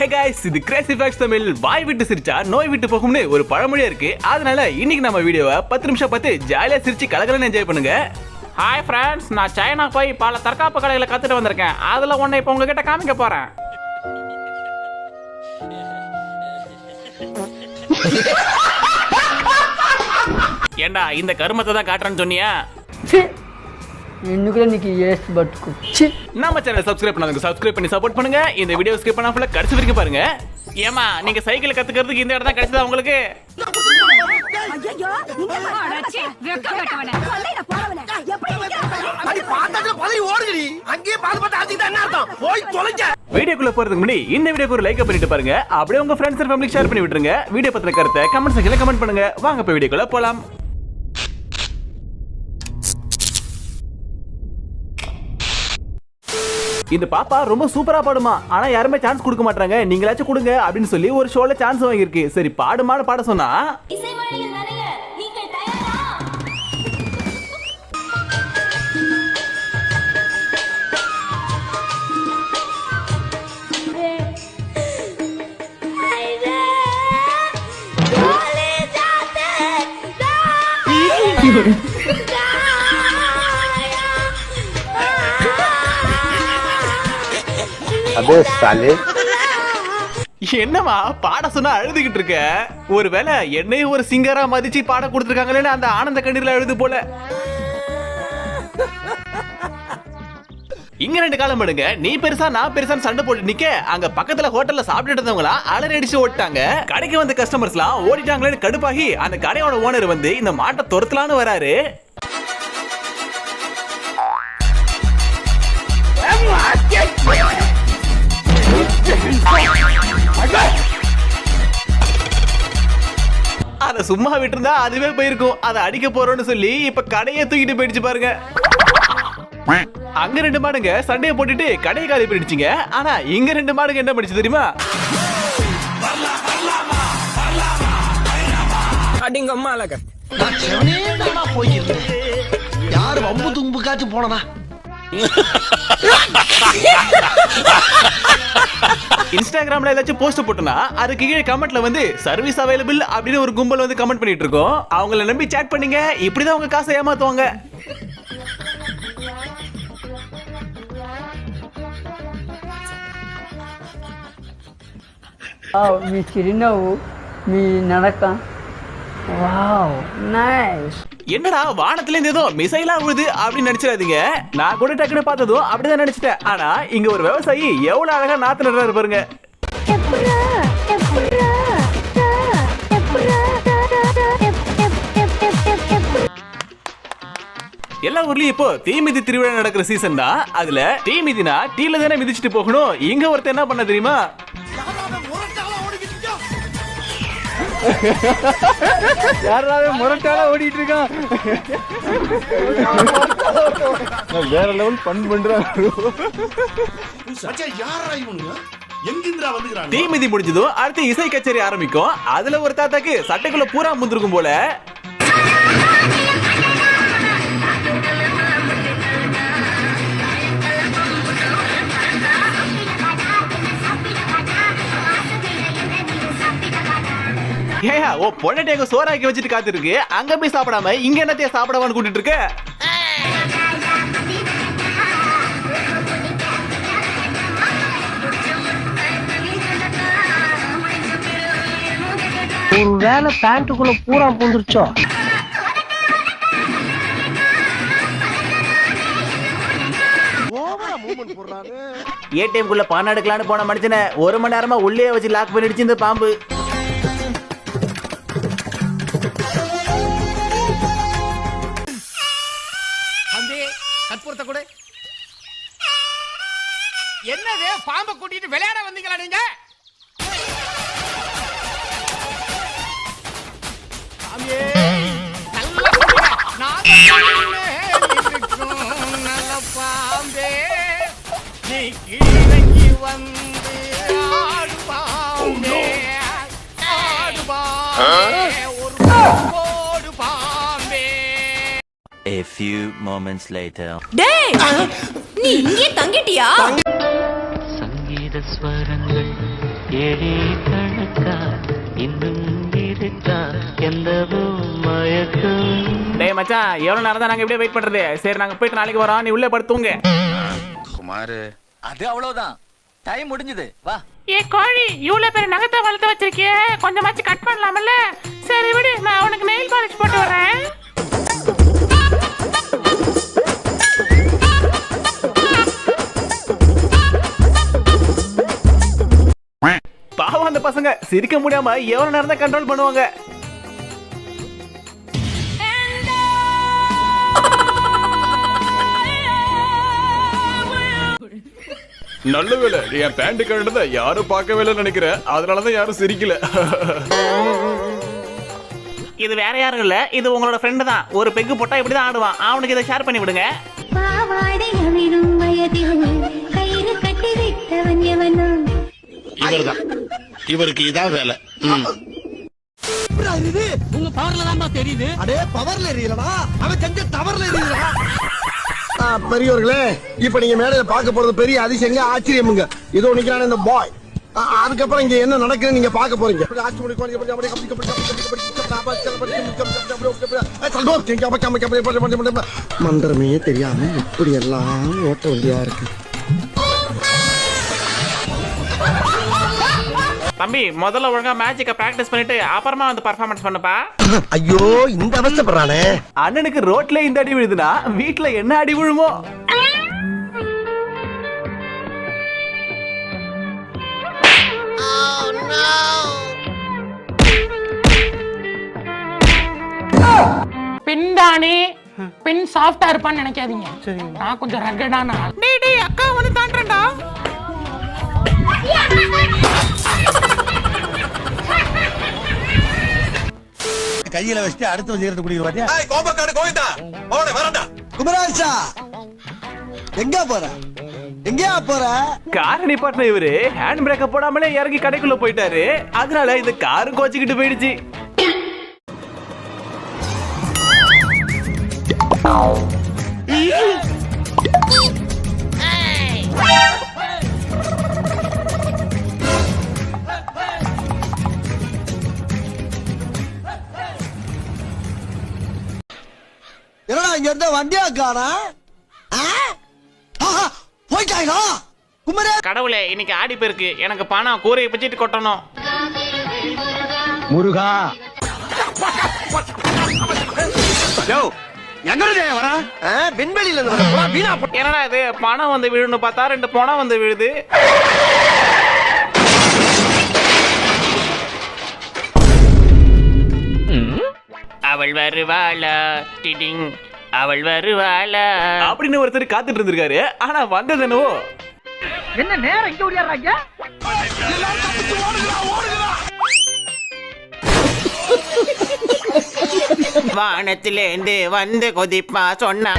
ஹே guys இது crazy facts Tamil வாய் விட்டு சிரிச்சா நோய் விட்டு போகும்னு ஒரு பழமொழியா இருக்கு. அதனால இன்னைக்கு நம்ம வீடியோவை பத்து நிமிஷம் பார்த்து ஜாலியா சிரிச்சு கலகலன்னு என்ஜாய் பண்ணுங்க. ஹாய் ஃப்ரெண்ட்ஸ் நான் சைனா போய் பல தற்காப்பு கலைகளை கத்துட்டு வந்திருக்கேன். அதுல ஒண்ணு இப்போ உங்ககிட்ட காமிக்க போறேன். ஏண்டா இந்த கருமத்தை தான் காட்டுறேன்னு சொன்னியா? இன்னுக்குள்ள நீக்கு ஏஸ் பட் குச்சி நம்ம சேனல் சப்ஸ்கிரைப் பண்ணாதங்க சப்ஸ்கிரைப் பண்ணி சப்போர்ட் பண்ணுங்க. இந்த வீடியோ ஸ்கிப் பண்ணாம கடைசி வரைக்கும் பாருங்க. ஏமா நீங்க சைக்கிள் கத்துக்கிறதுக்கு இந்த இடம் தான் உங்களுக்கு? வீடியோக்குள்ள போறதுக்கு முன்னாடி இந்த வீடியோக்கு ஒரு லைக் பண்ணிட்டு பாருங்க. அப்படியே உங்க ஃப்ரெண்ட்ஸ் அண்ட் ஃபேமிலி ஷேர் பண்ணி விட்டுருங்க. வீடியோ பத்தின கருத்தை கமெண்ட் செக்ஷன்ல கமெண்ட் பண்ணுங்க. வாங்க இப்ப வீடியோக்குள்ள போலாம். இந்த பாப்பா ரொம்ப சூப்பரா பாடுமா. ஆனா யாருமே சான்ஸ் கொடுக்க மாட்டாங்க நீங்களாச்சும் கொடுங்க அப்படின்னு சொல்லி ஒரு ஷோல சான்ஸ் வாங்கியிருக்கு. சரி பாடுமான்னு பாட சொன்னா? இசைமணியில் நனைய அதே என்னமா பாட சொன்னா அழுதுகிட்டு இருக்க? ஒருவேளை என்னையும் ஒரு சிங்கரா மதிச்சு பாட கொடுத்துருக்காங்களேன்னு அந்த ஆனந்த கண்ணீர்ல அழுது போல. இங்க ரெண்டு காலம் படுங்க நீ பெருசா நான் பெருசா சண்டை போட்டு நிக்க. அங்க பக்கத்துல ஹோட்டல்ல சாப்பிட்டு இருந்தவங்களா அலறி அடிச்சு ஓட்டாங்க கடைக்கு வந்த கஸ்டமர்ஸ் எல்லாம் ஓடிட்டாங்களேன்னு கடுப்பாகி அந்த கடையோட ஓனர் வந்து இந்த மாட்டை துரத்தலான்னு வராரு. சும்மா விட்டிருந்தா அதுவே போயிருக்கும். அதை அடிக்க போறோம்னு சொல்லி இப்ப கடையை தூக்கிட்டு போயிடுச்சு பாருங்க. அங்க ரெண்டு மாடுங்க சண்டையை போட்டுட்டு கடையை காலி பண்ணிடுச்சுங்க. ஆனா இங்க ரெண்டு மாடுங்க என்ன பண்ணிச்சு தெரியுமா? யாரு வம்பு தும்புக்காச்சும் போனதா? இன்ஸ்டாகிராம்ல ஏதாச்சும் போஸ்ட் போட்டோம்னா அதுக்கு கீழே கமெண்ட்ல வந்து சர்வீஸ் அவைலபிள் அப்படின்னு ஒரு கும்பல் வந்து கமெண்ட் பண்ணிட்டு இருக்கோம் அவங்கள நம்பி சேட் பண்ணீங்க இப்படிதான் உங்க காசை ஏமாத்துவாங்க వావ్, మీ చిరునవ్వు మీ నడక వావ్ నైస్ என்னடா வானத்துல இருந்து ஏதோ மிசைலா விழுது அப்படின்னு நினைச்சிடாதீங்க. நான் கூட டக்குனு பார்த்ததும் அப்படிதான் நினைச்சிட்டேன். ஆனா இங்க ஒரு விவசாயி எவ்வளவு அழகா நாத்து நடுறாரு பாருங்க. எல்லா ஊர்லயும் இப்போ தீ மிதி திருவிழா நடக்கிற சீசன் தான். அதுல தீ மிதினா டீல தானே மிதிச்சிட்டு போகணும். இங்க ஒருத்தர் என்ன பண்ண தெரியுமா? யாராவது முரட்டால ஓடிட்டு இருக்கான் வேற லெவல் ஃபன் பண்றான். யாரா இவனுங்க? எங்கிந்திரா வந்துக்கிறாங்க? தீ மிதி முடிஞ்சதும் அடுத்து இசை கச்சேரி ஆரம்பிக்கும். அதுல ஒரு தாத்தாக்கு சட்டைக்குள்ள பூரா முந்திருக்கும் போல. ஓ பொண்ணட்டை எங்க சோறாக்கி வச்சுட்டு காத்திருக்கு. அங்க போய் சாப்பிடாம இங்க என்னத்தைய சாப்பிடாமனு கூட்டிட்டு இருக்க? ஒரு வேலை பேண்ட்டுக்குள்ள பூரா பூந்துருச்சோ? ஏடிஎம் குள்ள பணம் எடுக்கலான்னு போன மனுஷனை ஒரு மணி நேரமா உள்ளே வச்சு லாக் பண்ணிடுச்சு இந்த பாம்பு. என்னது? பாம்பை கூட்டிட்டு விளையாட வந்தீங்களா நீங்க? சாமியே, நல்லா சொல்லுங்க. நாகக்கண்ணிலே இருக்கும் நல்ல பாம்பே, நீ கீழங்கி வந்து ஆடு பாம்பே, ஆடு பாம்பே, ஒரு போடு Bombay. A few moments later. டேய் நீ இங்கே தங்கிட்டியா? ஏழே கணக்கா இன்னும் இருக்கா எந்தவோ மயக்கம். டேய் மச்சான் எவ்வளவு நேரம் தான் நாங்க இப்படியே வெயிட் பண்றது? சரி நாங்க போயிட்டு நாளைக்கு வரோம். நீ உள்ளே படுத்துங்க குமாரு. அது அவ்வளவுதான். டைம் முடிஞ்சது. வா. ஏ கோழி இவ்வளவு பேர் நகத்தை வளர்த்து வச்சிருக்கிய. கொஞ்சமாச்சு கட் பண்ணலாம்ல சரி விடு. நான் உனக்கு நெயில் பாலிஷ் போட்டு வரேன் சிரிக்க முடியாம எவ்வளவு நேரம் தான் கண்ட்ரோல் பண்ணுவாங்க. நல்ல வேலை என் பேண்ட் கழுத யாரும் பார்க்கவே இல்லைன்னு நினைக்கிறேன் அதனாலதான் யாரும் சிரிக்கல. இது வேற யாரும் இல்ல இது உங்களோட ஃப்ரெண்டு தான். ஒரு பெக்கு போட்டா இப்படி தான் ஆடுவான். அவனுக்கு இதை ஷேர் பண்ணி விடுங்க. பாவாடை அவிழும் வயதில் கயிறு கட்டி வைத்தவன் எவனோ இவர்தான். இவருக்கு இதான் வேலை உங்க பவர்ல தான் தெரியுது அடே பவர்ல எரியலடா அவன் செஞ்ச தவறுல எரியலடா பெரியவர்களே இப்ப நீங்க மேடையில பார்க்க போறது பெரிய அதிசயங்க ஆச்சரியமுங்க இதோ நிக்கிறான இந்த பாய் அதுக்கப்புறம் இங்க என்ன நடக்குதுன்னு நீங்க பார்க்க போறீங்க மந்திரமே தெரியாம இப்படி எல்லாம் ஓட்ட வேண்டியா இருக்கு தம்பி முதல்ல ஒழுங்கா மேட்சுக்கு பிராக்டிஸ் பண்ணிட்டு அப்புறமா வந்து பர்ஃபார்மன்ஸ் பண்ணுப்பா. ஐயோ இந்த அவஸ்தப்படுறானே அண்ணனுக்கு ரோட்ல இந்த அடி விழுதுன்னா வீட்ல என்ன அடி விழுமோ? பின்தானே பின் சாஃப்டா இருப்பான்னு நினைக்காதீங்க. நான் கொஞ்சம் ரகடான ஆள். டேய் டேய் அக்கா வந்து தாண்டறடா கையில வச்சுட்டு அடுத்த செய்யறது குடிக்கிற பாத்தியா? கோபக்காடு கோவிந்தா. போட வரண்டா. குமராசா எங்க போற? எங்கயா போற? கார் நிப்பாட்டின இவரு. ஹேண்ட் பிரேக்க போடாமலே இறங்கி கடைக்குள்ள போயிட்டாரு. அதனால இந்த காரும் கோச்சிக்கிட்டு போயிடுச்சு. என்னடா இங்க இருந்த வண்டியா காணா போயிட்டாங்களா குமரே! கடவுளே இன்னைக்கு ஆடி போயிருக்கு. எனக்கு பணம் கூரையை பிச்சிட்டு கொட்டணும். முருகா. விண்வெளியில என்னடா இது? பணம் வந்து விழுன்னு பார்த்தா ரெண்டு பணம் வந்து விழுது. அவள் வருவாளா? டிடிங் அவள் வருவாளா? அப்படின்னு ஒருத்தர் காத்துட்டு இருந்திருக்காரு. ஆனா வந்தது என்னவோ? என்ன நேரம் இங்க ஓடியாடுறாங்க? வானத்திலேந்து வந்து கொதிப்பா சொன்னா.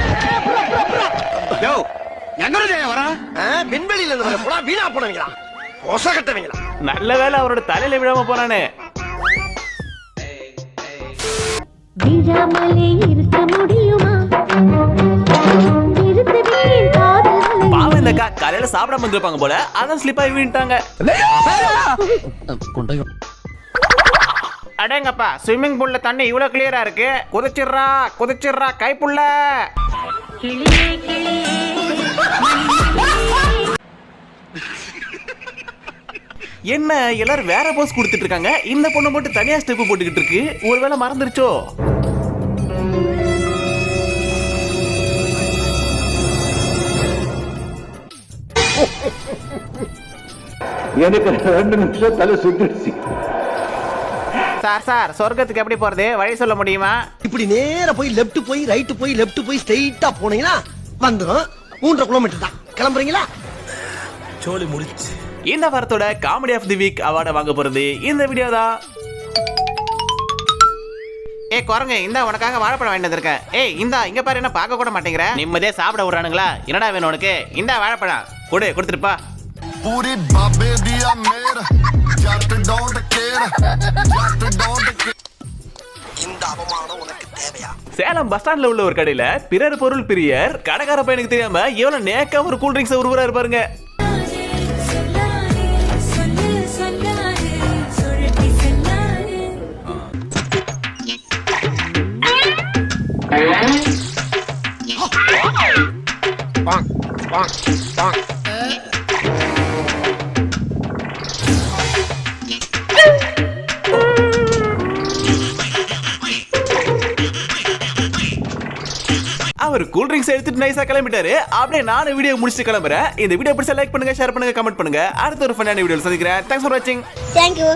விண்வெளியில இருந்து வீணா போனவங்களா? நல்ல வேளை அவரோட தலையில விழாம போனானே. விழாமலே இருக்க முடியுமா? நிறுத்து வீண் காதல்களை. பாவம் இந்த அக்கா காலையில சாப்பிடாம வந்திருப்பாங்க போல. அதான் ஸ்லிப் ஆகி விழுந்துட்டாங்க. அடேங்கப்பா ஸ்விம்மிங் பூல்ல தண்ணி இவ்வளவு கிளியரா இருக்கு. குதிச்சிடுறா குதிச்சிடுறா கைப்புள்ள. என்ன எல்லாரும் வேற போஸ் கொடுத்துட்டு இருக்காங்க இந்த பொண்ணு மட்டும் தனியா ஸ்டெப் போட்டுக்கிட்டு இருக்கு. ஒருவேளை மறந்துருச்சோ? எனக்கு ரெண்டு நிமிஷம் தலை சுட்டுடுச்சு சார் சார் சொர்க்கத்துக்கு எப்படி போறது? வழி சொல்ல முடியுமா? இப்படி நேரா போய் லெஃப்ட் போய் ரைட் போய் லெஃப்ட் போய் ஸ்ட்ரைட்டா போனீங்கன்னா வந்துரும். மூன்றரை கிலோமீட்டர் தான். கிளம்புறீங்களா? சோலி முடிச்சு. இந்த வாரத்தோட காமெடி ஆஃப் தி வீக் அவார்டை வாங்க போகிறது இந்த வீடியோ தான் ஏ குரங்க இந்தா உனக்காக வாழைப்பழம் வாங்கிட்டு வந்திருக்கேன். ஏய் இந்தா இங்க பாரு என்ன பார்க்க கூட மாட்டேங்கிற. நிம்மதியா சாப்பிட விடுறானுங்களா? என்னடா வேணும் உனக்கு? இந்தா வாழைப்பழம். கொடு கொடுத்துருப்பா பூரி பாபே தியா மேர். Z don't care Z don't இந்த அவமானம் உனக்கு தேவையா? சேலம் பஸ் ஸ்டாண்ட்ல உள்ள ஒரு கடையில பிறர் பொருள் பிரியர் கடைக்கார பையனுக்கு தெரியாம எவ்வளவு நேக்கா ஒரு கூல் ட்ரிங்க்ஸ் உருவுறாரு பாருங்க. அவர் கூல் ட்ரிங்க்ஸ் எடுத்துட்டு நைஸாக கிளம்பிட்டாரு. அப்படியே நானும் வீடியோ முடிச்சு கிளம்புறேன். இந்த வீடியோ பிடிச்சா லைக் பண்ணுங்க ஷேர் பண்ணுங்க கமெண்ட் பண்ணுங்க. அடுத்த ஒரு ஃபன்னான வீடியோ சந்திக்கிறேன். தேங்க்ஸ் ஃபார் வாட்சிங் தேங்க்யூ